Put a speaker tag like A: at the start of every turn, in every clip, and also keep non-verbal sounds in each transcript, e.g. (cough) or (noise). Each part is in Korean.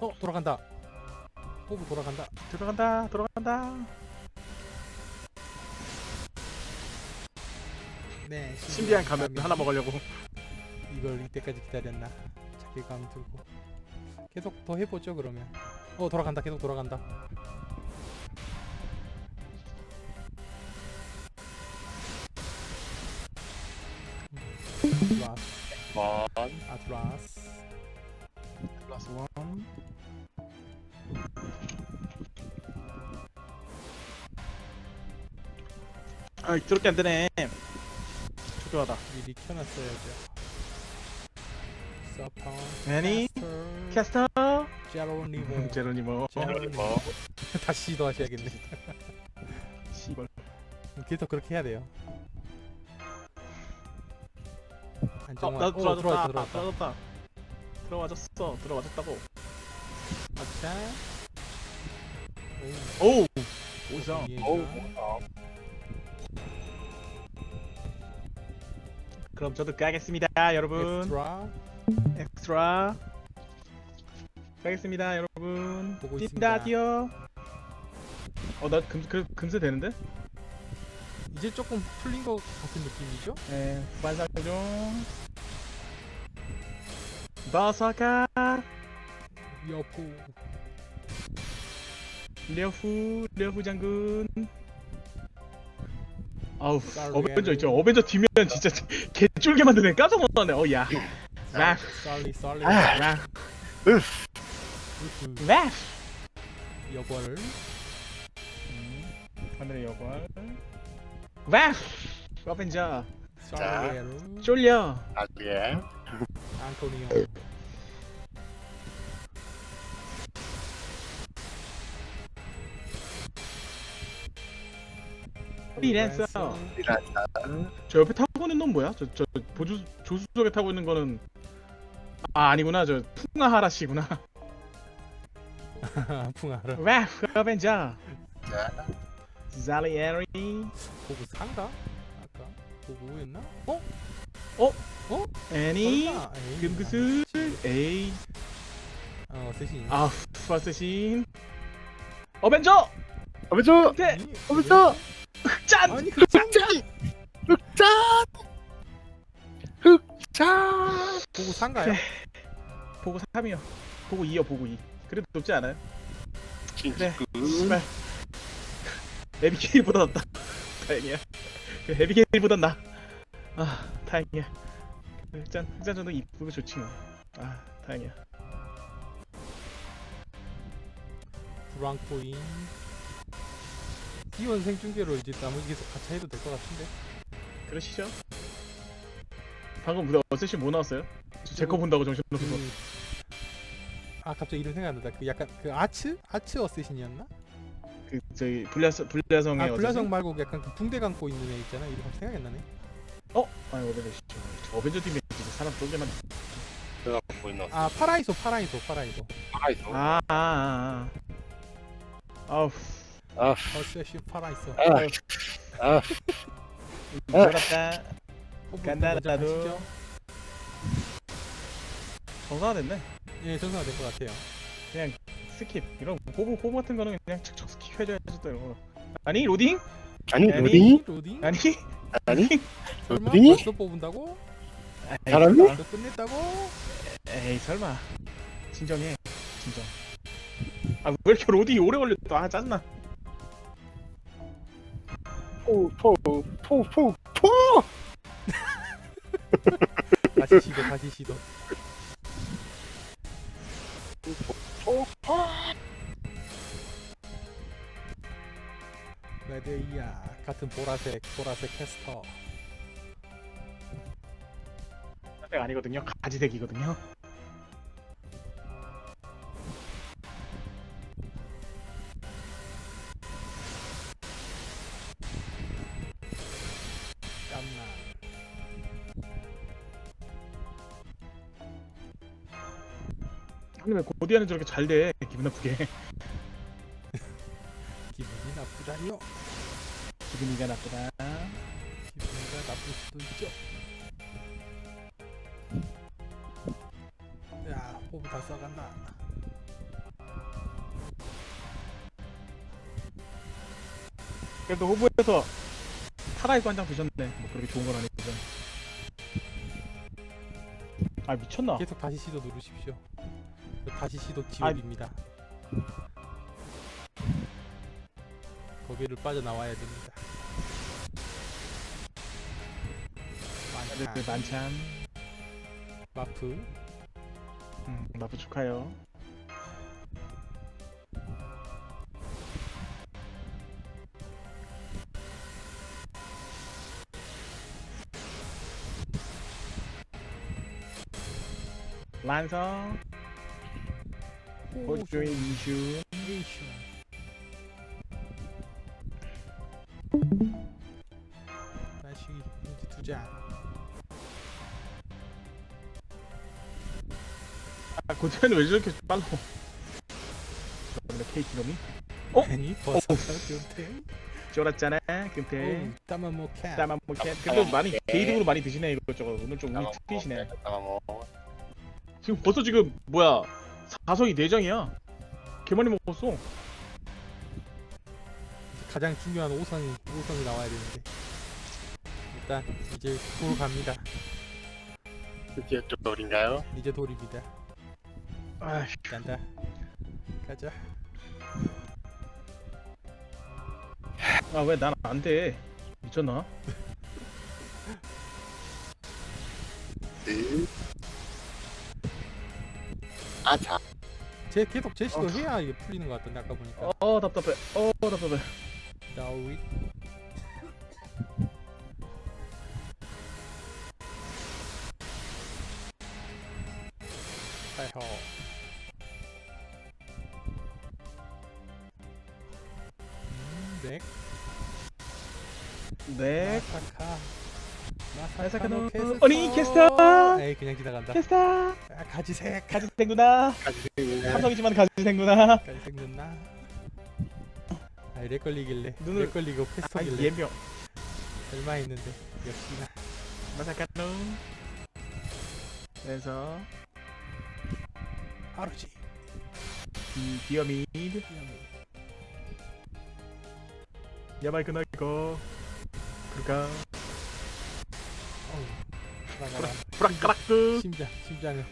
A: 어 돌아간다. 호브 돌아간다.
B: 들어간다 들어간다
A: 네.
B: 신비한 가면 하나 먹으려고
A: 이걸 이때까지 기다렸나? 자괴감 들고. 계속 더 해보죠 그러면. 어 돌아간다. 계속 돌아간다. 아트라스.
C: 원.
A: 아트라스.
B: 아 저렇게 안 되네 초조하다
A: 미리 켜놨어야죠. 서펑.
B: 애니 캐스터
A: 제로니모.
B: 제로니모
A: 제로니모.
C: 뭐. (laughs)
A: 다시 시도하셔야겠네. (laughs)
B: 씨발
A: 계속 그렇게 해야 돼요.
B: 어,
A: 안정환.
B: 나도
A: 오,
B: 들어왔다
A: 들어왔다 들어왔다.
B: 들어왔다 들어와줬어 들어와줬다고
A: 아차.
B: 오우 오상
A: 예,
C: 어우,
B: 그럼 저도 가겠습니다 여러분
A: 엑스트라
B: 엑스트라 가겠습니다 여러분
A: 보고
B: 뛴다
A: 있습니다.
B: 뛰어 어 나 금, 금, 금세 되는데?
A: 이제 조금 풀린 것 같은 느낌이죠?
B: 네 후반상 중 바사카
A: 여포.
B: 려후 려후 장군 아우
A: Sorry,
B: 어벤져 있죠. 어벤져 뒤면 진짜 개쫄게 만드네 깜짝 놀랐네 어야 락
A: 썰리 썰리.
B: 락
A: 우후.
B: 락
A: 여벌.
B: 하늘의 여관 락 어벤져. 쫄려.
A: 안토니오.
B: 프리랜서. 저 옆에 타고 있는 놈 뭐야? 저, 저 보조 조수석에 타고 있는 거는 아 아니구나 저 풍아하라 씨구나 (laughs)
A: 풍아라.
B: 락 어벤져
C: 자,
B: 잘리에리
A: 보고 산가? 아까 보고였나? 어?
B: 애니
A: 설마? 에이,
B: 금구슬 에이
A: 어 세신.
B: 아 파스신 어벤져
C: 어메죠.
B: 네
A: 아니,
B: 짠
A: 아니 그 짠!
C: 흑짠. 흑짠.
A: 보고 산가요?
B: 보고 3이요 보고 2요 보고 2 그래도 높지 않아요? 그래. 씨발 에비게일보다 낫다 (laughs) 다행이야 그 에비게일보단 나아 다행이야 흑잔 흑잔 정도 이쁘고 좋지 뭐 아 다행이야
A: 브랑코인. 이원 생 중계로 이제 나머지 계속 같이 해도 될 것 같은데.
B: 그러시죠 방금 무대 어쌔신 뭐 나왔어요? 제 거 본다고 정신없어
A: 그... 아 갑자기 이름 생각 안 난다. 그 약간 그 아츠 아츠 어쌔신이었나?
B: 그 저기 불야성 불야성의
A: 아
B: 어쌔신?
A: 말고 약간 그 붕대 감고 있는 애 있잖아. 이름 갑자기 생각이 안 나네.
B: 어? 아니 어벤져 씨 저 어벤져 팀에 진짜 사람 쏠게만
C: 내가 보이나.
A: 아 파라이소 파라이소 파라이소.
C: 아이소.
B: 아아아 아, 아. 아우
C: 아,
A: 어쌔신 파라이소.
C: 아, 아.
B: 무섭다
A: 호브
B: 간다,
A: 먼저
B: 나도.
A: 가시죠.
B: 정상화 됐네
A: 예 정상화 된것 같아요.
B: 그냥 스킵 이런 호브 호브 같은 거는 그냥 척척 스킵 해줘야지 또 이런 거 아니 로딩?
C: 아니
B: 아니.
C: 로딩?
A: 로딩?
B: 아니
C: 아니
A: 설마
C: 로딩이?
A: 벌써 뽑은다고?
B: 에이,
C: 사람이?
B: 설마.
A: 벌써 끝냈다고?
B: 에이 설마 진정해 진정 아 왜 이렇게 로딩이 오래 걸려 또아 짜증나
C: 포포포포포.
A: 다시 시도 다시 시도. 레드이야 같은 보라색 보라색 캐스터.
B: 색 아니거든요 가지색이거든요 어디하는 저렇게 잘 돼. 기분 나쁘게. (laughs)
A: 기분이 나쁘다니요.
B: 기분이가 나쁘다.
A: 기분이가 나쁠 수도 있죠. 야, 호브 다 써간다.
B: 그래도 호브에서 살아있고 한 장 드셨네. 뭐 그렇게 좋은 건 아니거든. 아 미쳤나?
A: 계속 다시 시도 누르십시오. 그 다시 시도 지옥입니다. 거기를 빠져나와야 됩니다. 만찬,
B: 만찬.
A: 마프,
B: 음, 마부 축하요. 란성 호주의 이슈
A: 에이션. 다시 이제 두 장.
B: 아 고태는 왜 저렇게 빨라 원래 케이크 놈이?
A: 괜히 버섯을 금태.
B: 쫄았잖아 금태.
A: 오, 따마모카.
B: 따만 먹게 그래도 많이 개이득으로 많이 드시네 이것저것 오늘 좀 운이 특히시네.
C: 뭐
B: 지금 벌써 지금 뭐야 사성이 4장이야 개 많이 먹었어
A: 가장 중요한 5선이 5선이 나와야 되는데. 일단 이제 돌 갑니다.
C: 드디어 돌인가요?
A: 이제 돌입니다.
B: 아휴
A: 간다. 가자.
B: 아왜 난 안돼 미쳤나?
C: 네. 아자
A: 제 계속 제시도
B: 어.
A: 해야 이게 풀리는 것 같던데 아까 보니까.
B: 어 답답해 어 답답해
A: 다윗. 하이호. 음, 넥.
B: 네
A: 마사카.
B: 마사카노
A: 캐스터.
B: 어니, 캐스터.
A: 에이 그냥 지나간다.
B: 캐스터
A: 아, 가지색.
B: 가지생 누나 삼성이지만 가지생 누나
A: 가지색 넣나? 아이 렉 걸리길래.
B: 눈을-
A: 렉 걸리고
B: 아
A: 패스터길래.
B: 예명
A: 얼마 했는데 역시나.
B: 마사카노 그래서
A: 하루지.
B: 이 디어미드 야말 그날거 그럴까
A: 어우. 나가라.
B: 브락까락그
A: 심장, 심장을.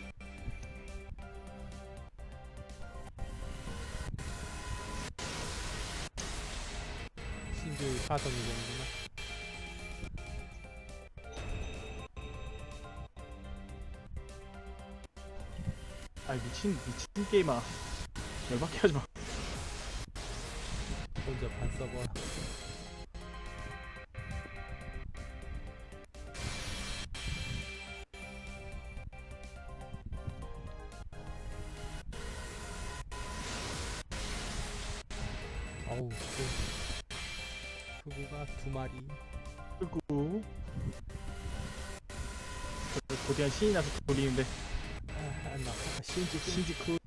A: 신규 파동이 되는구나.
B: 아 미친 미친 게임아 열받게 하지마
A: 혼자 반 써봐.
B: 신이 나서 돌리는데
A: 아, 안 나와. 신지, 신지,
B: 신지쿤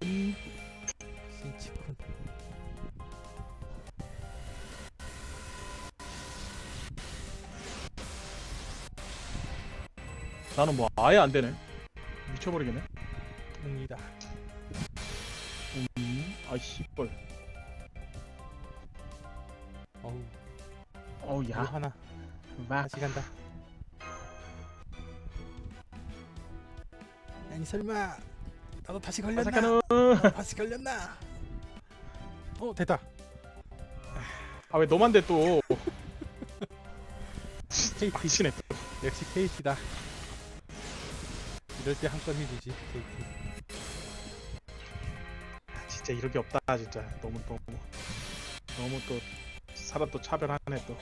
A: 신치군.
B: 나는 뭐 아예 안 되네 미쳐버리겠네
A: 옵니다.
B: 음 아이씨 뻘
A: 어우,
B: 어우
A: 야.
B: 야
A: 하나.
B: 막
A: 다시 간다. 아니 설마 나도 다시 걸렸나?
B: 마사카노
A: 다시 걸렸나? 어 됐다.
B: 아왜 너만 돼또
A: KT
B: 미치네
A: 역시 KT다. 이럴 때한건 해주지 KT.
B: 아, 진짜 이럴 게 없다 진짜 너무 너무 너무 또 사람 또 차별하네 또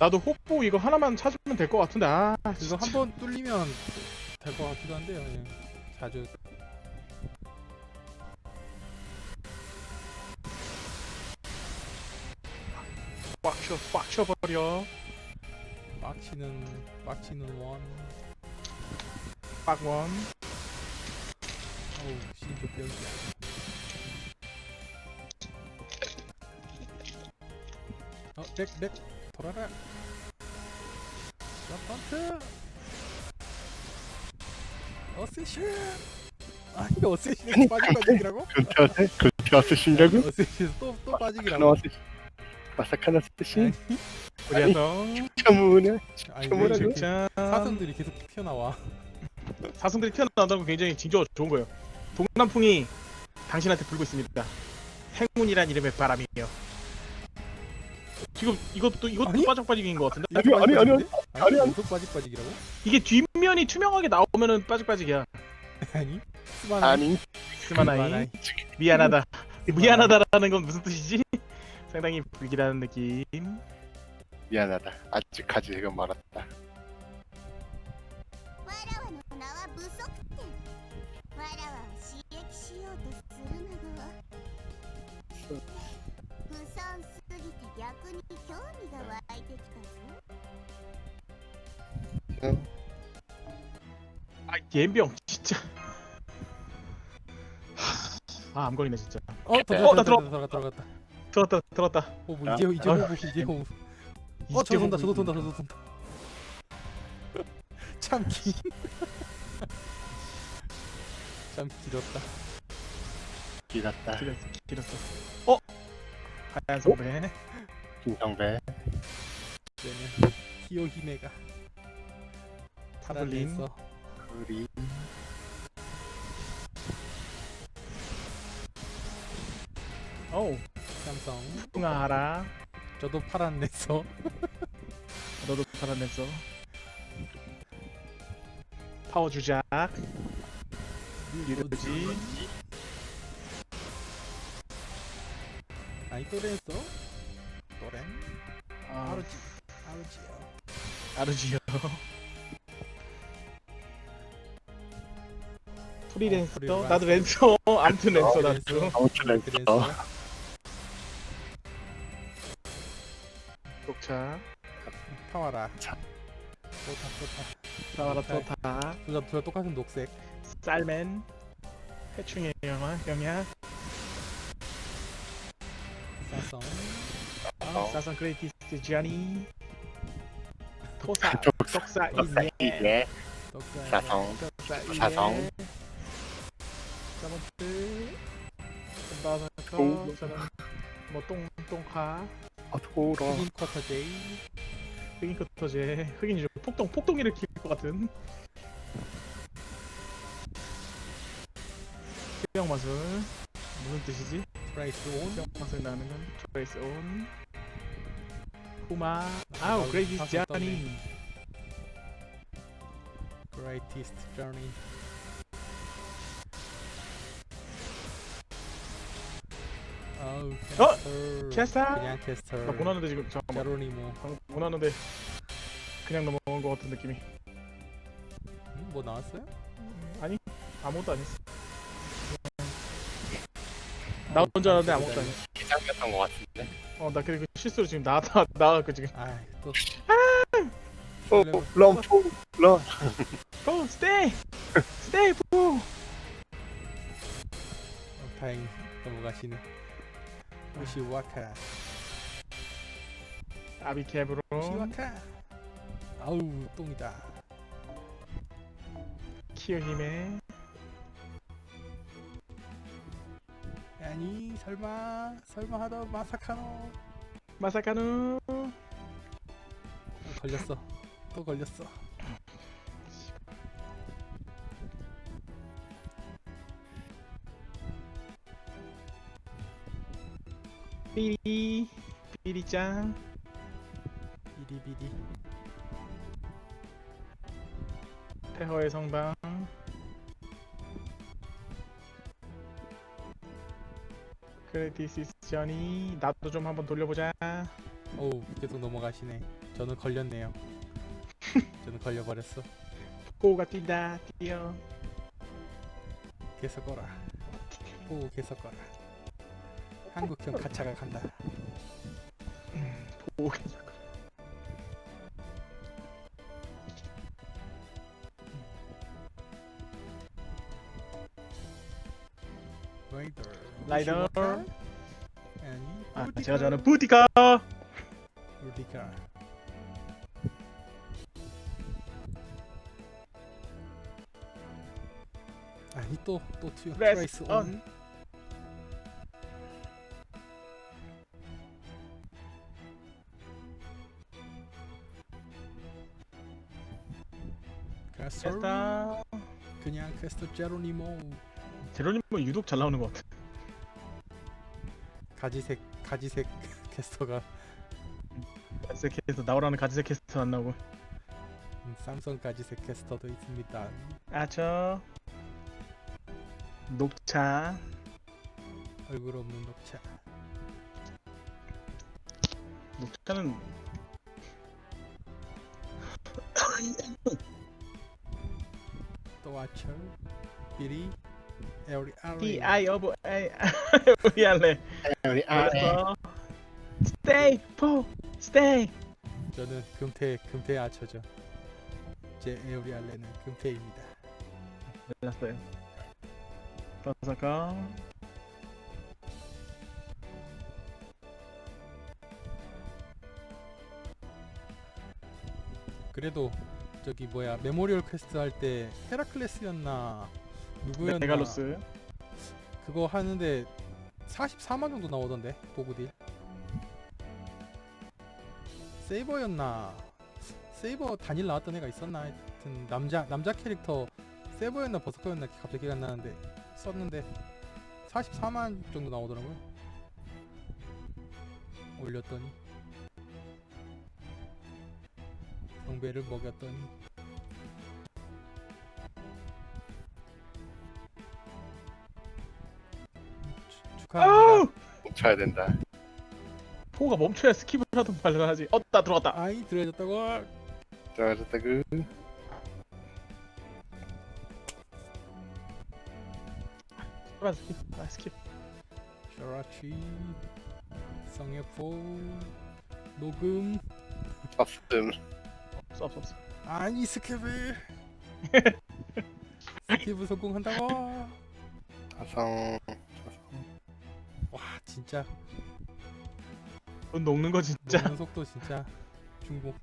B: 나도 혹보 이거 하나만 찾으면 될 것 같은데 아 진짜.
A: 한번 뚫리면 될 것 같기도 한데요. 예. 자주
B: 꽉 쳐, 꽉 쳐버려
A: 빡치는 빡치는 원.
B: 빡원
A: 어우 신조 병이야. 어, 렉, 렉, 돌아라. 점프트. 어세션. 아니 어세션 빠지 빠지기라고?
C: 근태어스? 근태어스 신라고?
A: 어세션 또또 빠지기라고?
C: 카나와스 마사카나
A: 아니
C: 뭐라고?
A: 왜
B: 진짜
A: 사슴들이 계속 튀어나와.
B: 사슴들이 튀어나온다는 건 굉장히 징조 좋은 거예요 동남풍이 당신한테 불고 있습니다 행운이란 이름의 바람이에요 지금 이것도 이것도
A: 아니?
B: 빠짝빠짝인 것 같은데?
C: 아니, 아니, 아니, 아니, 아니, 아니.
A: 계속 빠지 빠지기라고?
B: 이게 뒷면이 투명하게 나오면은 빠짝빠짝이야.
A: 아니 스마나
C: 아니.
B: 스마나이. 미안하다. 미안하다라는 건 무슨 뜻이지? 상당히 불길한 느낌.
C: 미안하다. 아직까지 이건 말았다
B: 아 옌병 진짜 아 암거리네 진짜
A: 어
B: 어,
A: 들어갔다
B: 나 들어-
A: 들어갔다 들어갔다.
B: 들었다 들었다
A: 어 뭐 이제 이제
B: 아.
A: 호흡 이제 호흡. 어 저도 돈다 저도 돈다 저도 돈다. (laughs) 참 긴. (laughs) 참 길었다.
C: 길었다
B: 길었어 길었어 어? 하얀 선배
C: 김성배
A: 이제는 히오 히메가
B: 타블린
A: 살아냈어.
C: 우리
B: 어우
A: 삼성.
B: 풍아하라
A: 저도 팔아냈어.
B: 너도 살아냈어 파워 주작 이러지
A: 아니 또래 했어? 또래?
B: 아,
A: 아루지 아루지요.
B: 아르지요 (laughs) 프리랜서
A: 프리랜서.
B: 나도 랜서 (laughs) 암튼 랜서 나도
C: 아무튼 랜서
B: 녹차
A: 타와라. 또타.
B: 나와라
A: 녹차.
B: 또다
A: 둘다 둘다 똑같은 녹색.
B: 쌀맨 해충의 영화 영야
A: 사성.
C: 어.
B: 사선 크레이티스 지아니 토사 이네
C: 이네
A: 독사.
C: 사성 사성.
B: 나서
C: 똥.
B: 저는 뭐 똥똥카
C: 어 도로
A: 흑인 쿼터 제이.
B: 흑인 커터제 흑인이죠 폭동 폭동이를 키울 것 같은 수영 마술 무슨 뜻이지?
A: 프라이스 온.
B: 수영 마술 나는 건 트레이스 온 후마 아우 그레이티스
A: 다섯
B: 지아니
A: Greatest Journey. 아우
B: 어?
A: 캐스터.
B: 캐스터?
A: 그냥 캐스터.
B: 나 못하는데 지금 잠깐만
A: 제로니모.
B: 방금 못하는데 그냥 넘어온 것 같은 느낌이
A: 음, 뭐 나왔어요?
B: 아니 아무것도 안 했어 나 혼자 하는데 아무것도 안 했어
C: 기장이었던 것 같은데
B: 어 나 그리고 실수로 지금 나왔다 나와그 지금
A: 아또
C: 어 럼포
B: 럼고 스테이 스테이 푸
A: 어, 다행히 넘어가시네. 우시와카.
B: 아비캡으로
A: 우시와카. 아우 똥이다.
B: 키어 힘에
A: 아니 설마 설마 하던 마사카노
B: 마사카누
A: 어, 걸렸어. 또 걸렸어.
B: 삐리 삐리짱
A: 비리비리.
B: 태허의 성당 그래 디스 이스 저니 나도 좀 한번 돌려보자
A: 어우 계속 넘어가시네. 저는 걸렸네요. (laughs) 저는 걸려버렸어.
B: 포가 뛴다 뛰어
A: 계속 거라. 오 계속 거라. 한국형 가차가 간다.
B: 포가
A: 라이더.
B: 라이더.
A: 아.
B: 제가 좋아하는 부디가
A: 부디가. 아니 또또 투 트라이스
B: 프레스
A: 온.
B: 됐다
A: 그냥 캐스터 제로니모.
B: 제로님은 유독 잘 나오는 것 같아
A: 가지색 가지색 (laughs) 캐스터가
B: 가지색 캐스터 나오라는 가지색 캐스터 안 나오고
A: 음, 삼성 가지색 캐스터도 있습니다.
B: 아저 녹차
A: 얼굴 없는 녹차.
B: 녹차는
A: 또 와쳐. 비리. 에어리 아리.
B: D I of A 우리 할래
C: 우리 아
B: 알았어 Stay po Stay.
A: 저는 금태 금태 아처죠. 제 에어리 알레는 금태입니다.
B: 몰랐어요. 버서가
A: 그래도 저기 뭐야 메모리얼 퀘스트 할 때 헤라클레스였나 누구였나?
B: 메갈로스.
A: 그거 하는데 44만 정도 나오던데 도구딜. 세이버였나? 세이버 단일 나왔던 애가 있었나? 하여튼 남자 남자 캐릭터 세이버였나 버스커였나 갑자기 기억 안 나는데 썼는데 44만 정도 나오더라고요. 올렸더니. 성배를 먹였더니
C: 쳐야 된다.
B: 포가 멈춰야 스킵을 하던 말을 하지 어 나 들어갔다
A: 아이 들어졌다고
C: 들어가셨다 그.
B: 아 스킵 아 스킵
A: 셔라치 성예포 녹음
C: 없음.
B: 없어 없어 없어
A: 아니 스케브 (laughs) 스케브 성공한다고
C: 가성.
A: 와 진짜.
B: 돈 녹는 거 진짜?
A: 녹는 속도 진짜. 중국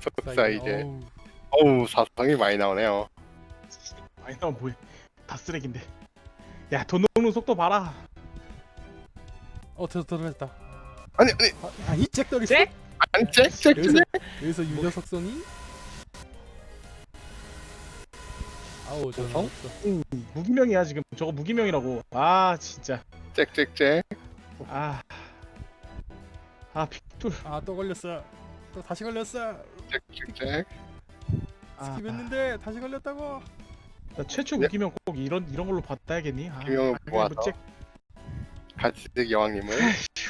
C: 속사 이제.
A: 어우,
C: 어우 사성이 많이 나오네요.
B: 아니 나 뭐해. 다 쓰레기인데. 야 돈 녹는 속도 봐라.
A: 어 들어 들어졌다.
C: 아니 아니.
A: 아, 아니 잭더리
B: 잭?
C: 아니 잭잭
A: 여기서 여기서 유저 속성이 아우 저는
C: 성?
A: 없어
B: 무기명이야 지금 저거 무기명이라고 아 진짜
C: 잭잭잭.
B: 아아 픽툴
A: 아또 걸렸어 또 다시 걸렸어
C: 잭잭잭.
B: 아,
A: 스킵했는데 다시 걸렸다고
B: 나 최초
C: 네.
B: 무기명 꼭 이런 이런 걸로 받아야겠니 아,
C: 무기명을
B: 그냥
C: 모아서.
B: 뭐 잭-
C: 가지색 여왕님을. (laughs)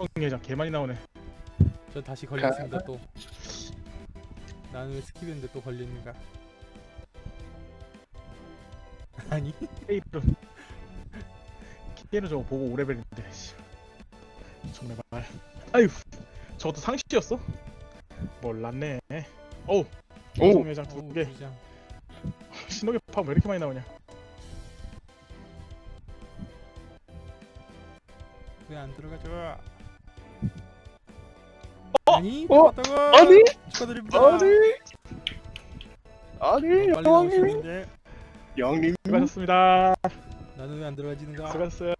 B: 어, 사성예장 개 많이 나오네
A: 전 다시 걸렸습니다 또 나는 왜 스킵했는데 또 걸리는가 (laughs) 아니
B: 케이블은 케이는 저거 보고 오레벨인데 씨. 정말 말 아유 저것도 상식이었어? 몰랐네 어우
C: 오.
B: 사성예장
A: 어우,
B: 두개
A: 두장.
B: 신호기 파왜 이렇게 많이 나오냐
A: 왜 안 들어가죠?
B: 어?
A: 아니
C: 어?
A: 뽑았다고
C: 아니
A: 축하드립니다
C: 아니 아니
A: 빨리
C: 여왕님
A: 나오시는데
C: 여왕님.
B: 수고하셨습니다
A: 나는 왜 안 들어가지는가
B: 수고하셨어요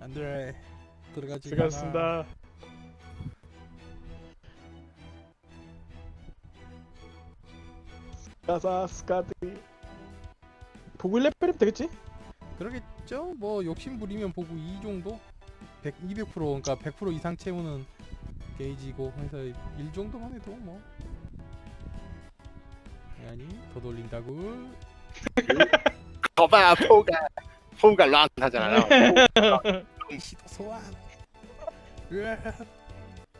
A: 안돼 들어가지
B: 수고하셨습니다 스카사 스카드리 보글 레벨이면 되겠지?
A: 그러겠죠? 뭐 욕심 부리면 보고 이 정도? 100, 200% 그러니까 100% 이상 채우는 게이지고 해서 1 정도만 해도 뭐. 아니 더 돌린다고. (laughs)
C: 거봐 포가 포가 란 하잖아. (laughs)
A: 시도 소환. 으아.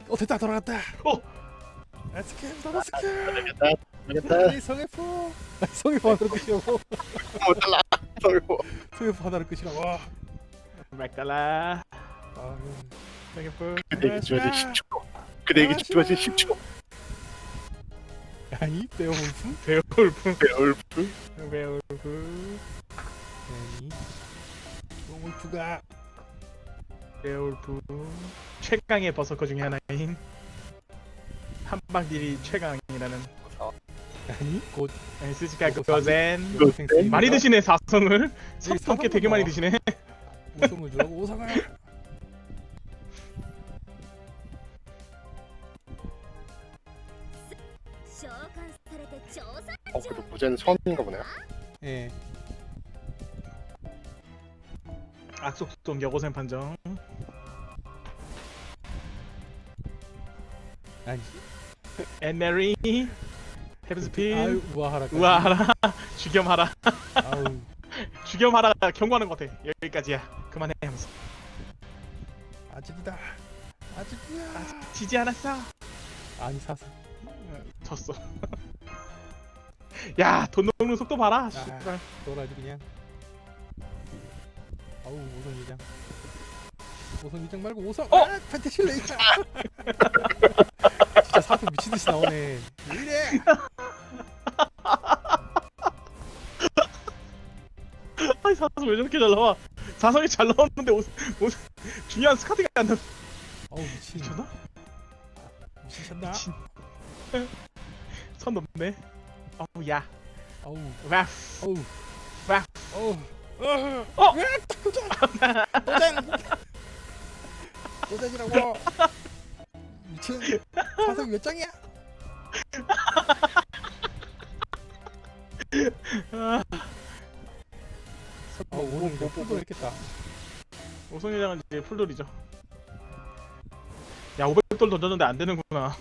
A: 어 됐다 돌아갔다.
B: 어.
A: 아 스킬 돌아 성해포. 아니, 성해포 하나로 끝이라고.
C: 못 달라. sorry.
A: 성해포 하나로 끝이라고. 와.
B: 맥달라
A: 아유
B: 생겼고
C: 그대에게 주어진 10초. 그대에게 주어진 10초.
A: 아니 베어울프
B: 베어울프
C: 베올프.
B: 베어울프
A: 아니 베어울프가.
B: 베어울프 최강의 버서커 중에 하나인 한방딜이 최강이라는.
A: 아니 곧 그거
B: 그거젠
A: 고생스입니다.
B: 많이 드시네 사성을. 섭섭게 되게 많이
A: 사성만
B: 드시네.
A: 오성을 주라고? 오성을
C: 어 그래도 무제는 처음인가 보네요.
A: 예.
B: 악속동 여고생 판정.
A: 아니.
B: 앤메리 헤븐스핀
A: 아유 우아하라
B: 우아하라. (laughs) 죽여마라.
A: 아우. (laughs)
B: 죽여마라 경고하는 것 같아. 여기까지야. 그만해 하면서.
A: 아직이다. 아직이야.
B: 지지 않았어.
A: 아니 사서.
B: 졌어 (laughs) 야돈 녹는 속도 봐라 씨발.
A: 돌아지 그냥. 아우 오성 이장. 오성 이장 말고 오성
B: 어?
A: 아 판테실레 (laughs) 진짜 사슴 미친 듯이 나오네. 왜 이래? (laughs)
B: 아니 사성 왜 저렇게 잘 나와? 사성이 잘 나왔는데 옷, 옷 중요한 스카트가 안 나와.
A: 아우 미친.
B: 미쳤나?
A: 미치셨나?
B: 미친. (laughs) 선 넘네 어우 야
A: 아우
B: 와우
A: 아우
B: 와.
A: 아우
B: 어!
A: 도전 도전! 도전이라고! 미친. 사슴 몇 장이야?
B: 아,
A: 아 오늘 이거 풀도 했겠다.
B: 오성회장은 이제 풀돌이죠. 야 500돌 던졌는데 안 되는구나.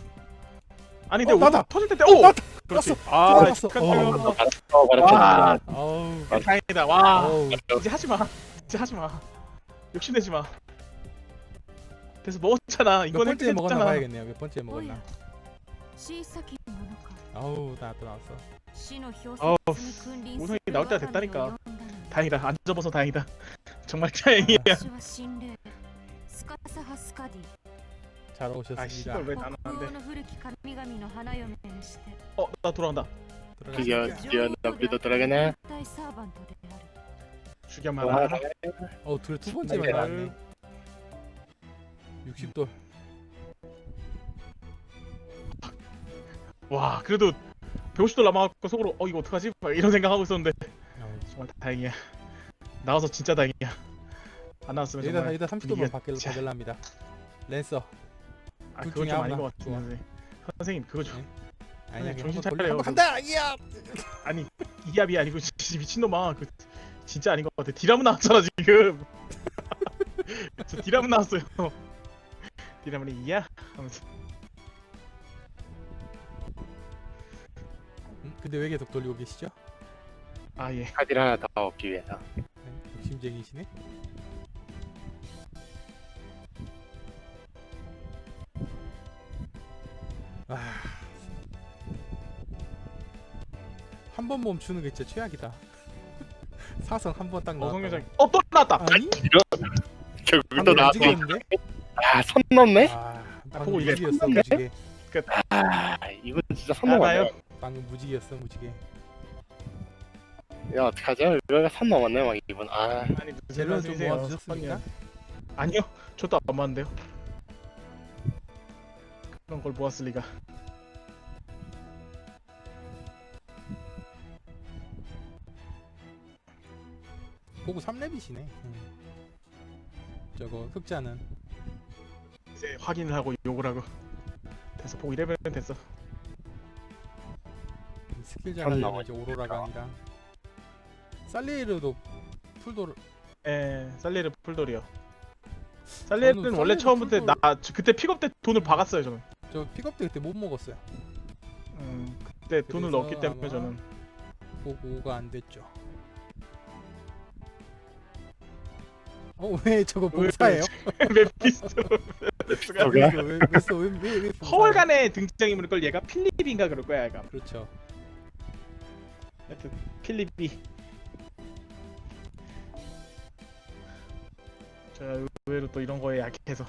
B: 아니 근데
A: 어,
B: 오-
A: 나다.
B: 터질 때 오!
A: 나다.
B: 그렇지
A: 났어.
B: 아
A: 들어갔어.
B: 축하드려요
A: 어.
C: 어
B: 와.
C: 말했잖아.
A: 아우
B: 다행이다 와
A: 아우
B: 이제 하지마 이제 하지마 욕심내지마 그래서 먹었잖아
A: 몇
B: 이건
A: 번째 먹었나
B: 했잖아
A: 봐야겠네요 몇 번째 먹었나
D: 小さきものか
A: 아우 나왔다 나왔어
D: 死の表
B: 어우,
D: 札に君臨
B: 우성이
D: する
B: 나올 때가
D: 我が身を
B: 됐다니까.
D: 呼んだのに
B: 다행이다 안 접어서 다행이다 (laughs) 정말 다행이야
D: 私は心霊スカサハスカディ
A: 잘
B: 아
A: 오셨습니다
B: 씨발 왜
D: 北
B: 나는
D: 欧
B: 안돼
D: の古き神々の花嫁にして
B: 어나 돌아온다
C: 드디어
A: 들어가시죠
C: 드디어 너비도 들어가네.
D: 大サーバントである
B: 죽여마라
A: 어우 둘 두 번째만 나왔네 60돌
B: 와 그래도 150돌 남아갖고 속으로 어 이거 어떡하지? 막 이런 생각하고 있었는데
A: 아우,
B: 정말 다행이야 나와서 진짜 다행이야 안 나왔으면
A: 여기다
B: 정말
A: 여기다 30돌만
B: 분위기가
A: 받길
B: 자.
A: 받을랍니다 랜서
B: 아
A: 둘
B: 그건
A: 중에
B: 좀 아닌
A: 하나.
B: 것 같은데. 선생님 그거 좀
A: 아니야
B: 네,
A: 그냥
B: 정신
A: 한번 돌려
B: 차려요.
A: 한번 간다 이야 (laughs)
B: 아니 이합이 아니고 진- 미친놈아. 그 진짜 아닌 것 같아. 디라무 나왔잖아 지금. (laughs) 저 디라무 나왔어요. (laughs) 디라무는 이야. 하면서.
A: 음, 근데 왜 계속 돌리고 계시죠?
B: 아예.
C: 카드를 하나 더 얻기 위해서.
A: 네, 욕심쟁이시네 한 번 멈추는 게 진짜 최악이다 (laughs) 사성 한번 딱 나왔다
B: 어성여장 어또 나왔다
A: 아니?
C: 결국 또
A: 방금
C: 나왔어.
A: 움직였는데?
C: 아 선 넘네.
A: 아
B: 보고 이게
A: 무지개였어 무지개
C: 아 이건 진짜 선 넘었네.
A: 방금 무지개였어 무지개
C: 야 어떡하죠? 이거가 선 넘었네 막 이분. 아
B: 아니
A: 젤로는 좀 모아주셨습니까?
B: 아니요 저도 안 맞는데요 그런 걸 모았을 리가
A: 보고 3렙이시네 음. 저거 흑자는
B: 이제 확인을 하고 욕을 하고 됐어 보고 이래면 됐어
A: 스킬
C: 선
A: 잘하려면
C: 나와
A: 이제 오로라 강이랑 살리에르도 풀도를
B: 예, 살리르 풀돌이요. 살리르는
A: 저는
B: 원래
A: 살리르
B: 처음부터
A: 풀돌-
B: 나 저- 그때 픽업 때 돈을 박았어요 저는.
A: 저 픽업 때 그때 못 먹었어요.
B: 음, 그때 돈을
A: 그래서
B: 넣었기 때문에
A: 아마-
B: 저는
A: 보고가 안 됐죠. 어 왜 저거
B: 왜-
A: 봉사예요?
B: 메피스토
C: 저기야?
A: 왜왜왜왜
B: 허월간의 등장인물일 걸 얘가 필립인가 그럴 거야 얘가.
A: 그렇죠.
B: 하여튼 필립이. 제가 의외로 또 이런 거에 약해서.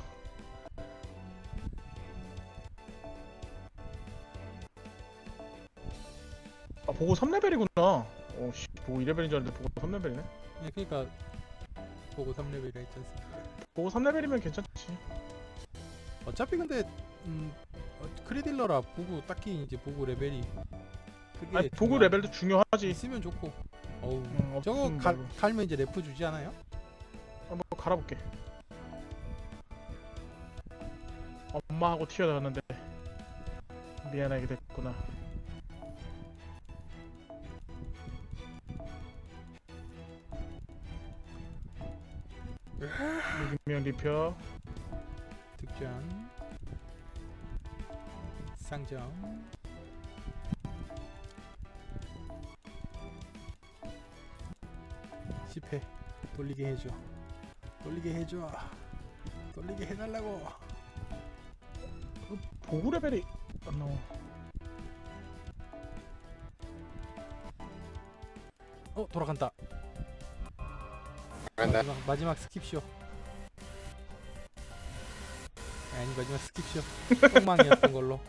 B: 아 보고 3레벨이구나. 오씨 보고 2레벨인 줄 알았는데 보고 3레벨이네.
A: 예, 그러니까 보고 3레벨이라 했지 않습니까?
B: 보고 3레벨이면 괜찮지.
A: 어차피 근데 음, 어, 크리딜러라 보고 딱히 이제 보고 레벨이 그게
B: 아니 보고
A: 중요한-
B: 레벨도 중요하지.
A: 있으면 좋고. 어우
B: 음,
A: 저거
B: 없으면 말고.
A: 갈면 이제 레프 주지 않아요?
B: 한번 갈아볼게. 엄마하고 튀어나왔는데 미안하게 됐구나. 리표
A: 득점. 상점. 실패. 돌리게 해줘. 돌리게 해줘. 돌리게 해달라고.
B: 보고 레벨이 안 나와.
A: 어 돌아간다.
C: 간다.
A: 마지막, 마지막 스킵쇼 마지막 스킵쇼 똥망이었던 걸로